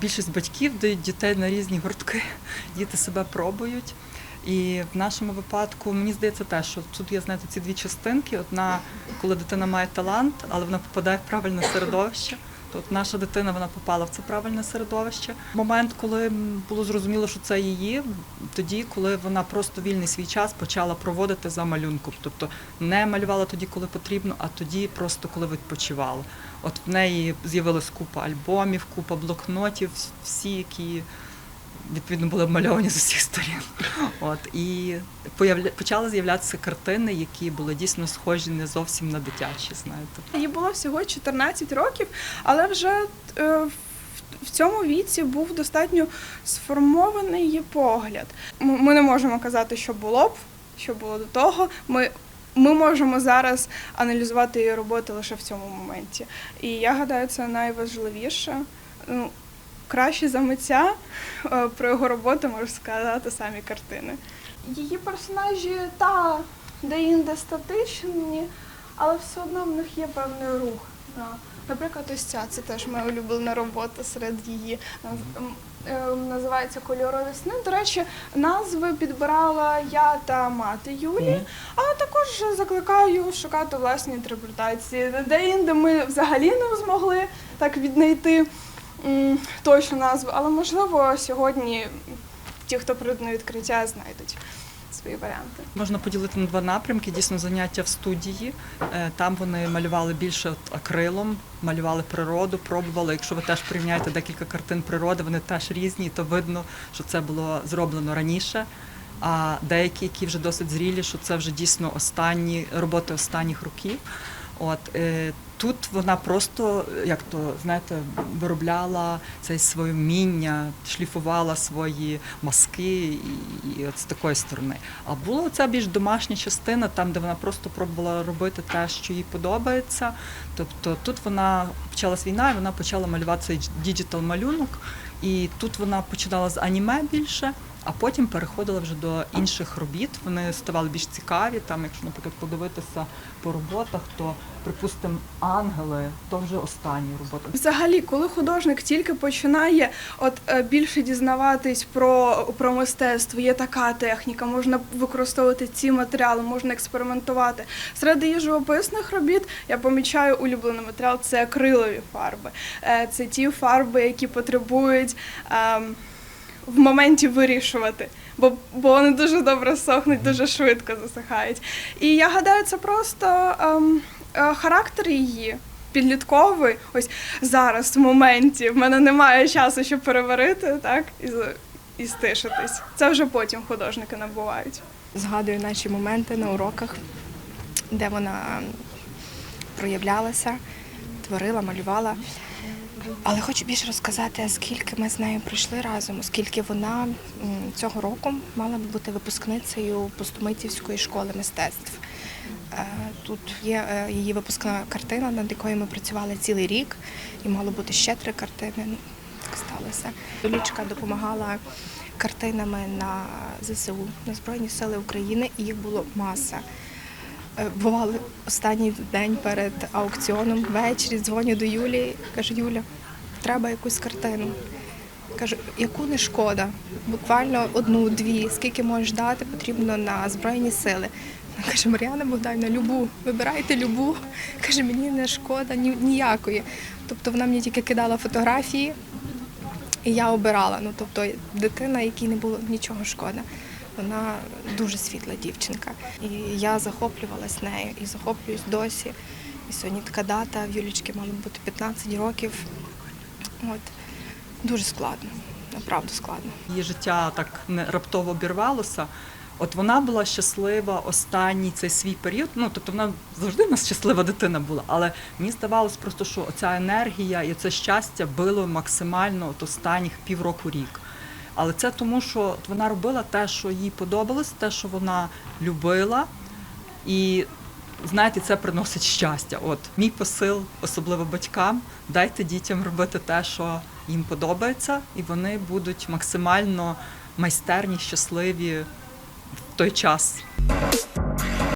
Більшість батьків дають дітей на різні гуртки, діти себе пробують. І в нашому випадку мені здається те, що тут є знаєте, ці дві частинки. Одна, коли дитина має талант, але вона попадає в правильне середовище. От наша дитина вона попала в це правильне середовище. Момент, коли було зрозуміло, що це її, тоді, коли вона просто вільний свій час почала проводити за малюнком. Тобто не малювала тоді, коли потрібно, а тоді просто коли відпочивала. От в неї з'явилась купа альбомів, купа блокнотів, всі, які відповідно були обмальовані з усіх сторін. От і появля... почали з'являтися картини, які були дійсно схожі не зовсім на дитячі. Знаєте, Їй було всього 14 років, але вже е, в- в цьому віці був достатньо сформований її погляд. Ми не можемо казати, що було б, що було до того. Ми, ми можемо зараз аналізувати її роботи лише в цьому моменті. І я гадаю, це найважливіше. Краще за митця е, про його роботу можу сказати самі картини. Її персонажі та де-інде статичні, але все одно в них є певний рух. Наприклад, ось ця це теж моя улюблена робота серед її. Наз- е, Називається Кольорові сни. До речі, назви підбирала я та мати Юлі, але також закликаю шукати власні інтерпретації. Де-інде ми взагалі не змогли так віднайти точну назву, але можливо сьогодні ті, хто прийдуть на відкриття, знайдуть свої варіанти. можна поділити на два напрямки. Дійсно, заняття в студії. Е, Там вони малювали більше акрилом, малювали природу, пробували. Якщо ви теж порівняєте декілька картин природи, вони теж різні, то видно, що це було зроблено раніше. А деякі, які вже досить зрілі, що це вже дійсно останні роботи останніх років. От е, тут вона просто, як то знаєте, виробляла це своє вміння, шліфувала свої маски і, і от з такої сторони. А була ця більш домашня частина, там, де вона просто пробувала робити те, що їй подобається. Тобто тут вона почалась війна, і вона почала малювати цей діджитал малюнок. І тут вона починала з аніме більше, а потім переходила вже до інших робіт. Вони ставали більш цікаві. Там, якщо, наприклад, подивитися по роботах, то, припустимо, ангели то вже останні роботи. Взагалі, коли художник тільки починає от е, більше дізнаватись про, про мистецтво, є така техніка, можна використовувати ці матеріали, можна експериментувати. Серед її живописних робіт я помічаю улюблений матеріал це акрилові фарби. Е, Це ті фарби, які потребують. Ем, в моменті вирішувати, бо, бо вони дуже добре сохнуть, дуже швидко засихають. І я гадаю, це просто ем, е, характер її. Підлітковий, ось зараз в моменті в мене немає часу, щоб переварити, так і, з- і стишитись. Це вже потім художники набувають. Згадую наші моменти на уроках, де вона проявлялася, творила, малювала. Але хочу більше розказати, скільки ми з нею пройшли разом, оскільки вона цього року мала б бути випускницею Пустомитівської школи мистецтв. Е, Тут є е, її випускна картина, над якою ми працювали цілий рік, і мало бути ще три картини. Ну, сталося. Юлічка допомагала картинами на ЗСУ, на Збройні Сили України, і їх було маса. Е, Бували останній день перед аукціоном, ввечері дзвоню до Юлі, кажу, Юля, треба якусь картину. Кажу, яку не шкода, буквально одну, дві, скільки можеш дати, потрібно на Збройні сили. Вона каже, Мар'яна Богданівна, любу, вибирайте любу. Каже, мені не шкода ні, ніякої.Тобто вона мені тільки кидала фотографії, і я обирала. Ну, тобто дитина, якій не було нічого шкода. Вона дуже світла дівчинка. І я захоплювалась нею і захоплююсь досі. І сьогодні така дата в Юлічки мало бути 15 років. От. Дуже складно, направду складно. Її життя так не раптово обірвалося. От вона була щаслива останній цей свій період. Ну тобто вона завжди в нас щаслива дитина була, але мені здавалось просто, що ця енергія і це щастя було максимально от останніх півроку рік. Але це тому, що вона робила те, що їй подобалось, те, що вона любила, і знаєте, це приносить щастя. От мій посил, особливо батькам, дайте дітям робити те, що їм подобається, і вони будуть максимально майстерні, щасливі в той час.